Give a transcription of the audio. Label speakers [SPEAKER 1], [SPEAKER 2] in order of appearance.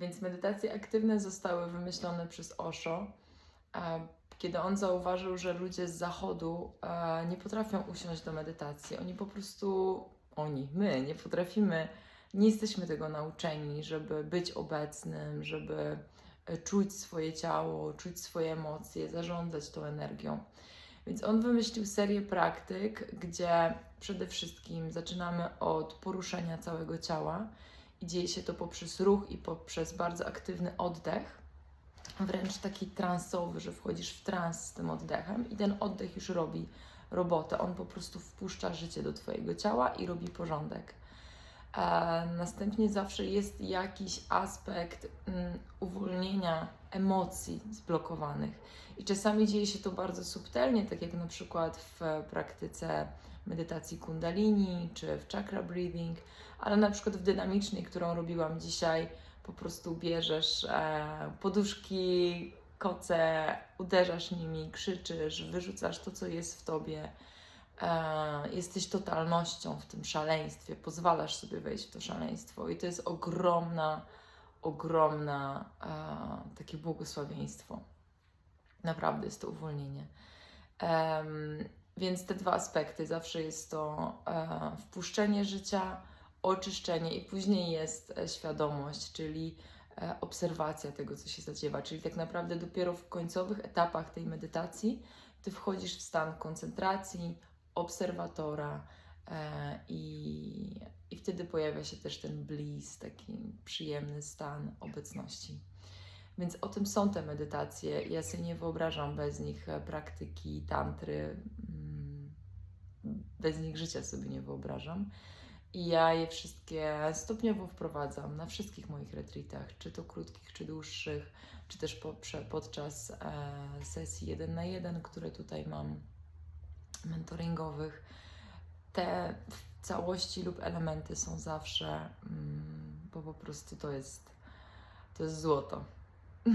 [SPEAKER 1] Więc medytacje aktywne zostały wymyślone przez Osho, e, kiedy on zauważył, że ludzie z zachodu e, nie potrafią usiąść do medytacji. Oni po prostu, oni, my nie potrafimy, nie jesteśmy tego nauczeni, żeby być obecnym, żeby e, czuć swoje ciało, czuć swoje emocje, zarządzać tą energią. Więc on wymyślił serię praktyk, gdzie przede wszystkim zaczynamy od poruszenia całego ciała i dzieje się to poprzez ruch i poprzez bardzo aktywny oddech, wręcz taki transowy, że wchodzisz w trans z tym oddechem i ten oddech już robi robotę. On po prostu wpuszcza życie do Twojego ciała i robi porządek. Następnie zawsze jest jakiś aspekt mm, uwolnienia emocji zblokowanych. I czasami dzieje się to bardzo subtelnie, tak jak na przykład w praktyce medytacji kundalini czy w chakra breathing, ale na przykład w dynamicznej, którą robiłam dzisiaj, po prostu bierzesz e, poduszki, koce, uderzasz nimi, krzyczysz, wyrzucasz to, co jest w tobie. E, jesteś totalnością w tym szaleństwie, pozwalasz sobie wejść w to szaleństwo i to jest ogromna, ogromna e, takie błogosławieństwo. Naprawdę jest to uwolnienie. Em, więc te dwa aspekty, zawsze jest to e, wpuszczenie życia, oczyszczenie i później jest e, świadomość, czyli e, obserwacja tego, co się zadziewa. Czyli tak naprawdę dopiero w końcowych etapach tej medytacji ty wchodzisz w stan koncentracji, obserwatora e, i, i wtedy pojawia się też ten bliss, taki przyjemny stan obecności. Więc o tym są te medytacje. Ja sobie nie wyobrażam bez nich e, praktyki tantry. mm, Bez nich życia sobie nie wyobrażam. I ja je wszystkie stopniowo wprowadzam na wszystkich moich retreatach, czy to krótkich, czy dłuższych, czy też podczas e, sesji jeden na jeden, które tutaj mam mentoringowych. Te całości lub elementy są zawsze, mm, bo po prostu to jest, to jest złoto.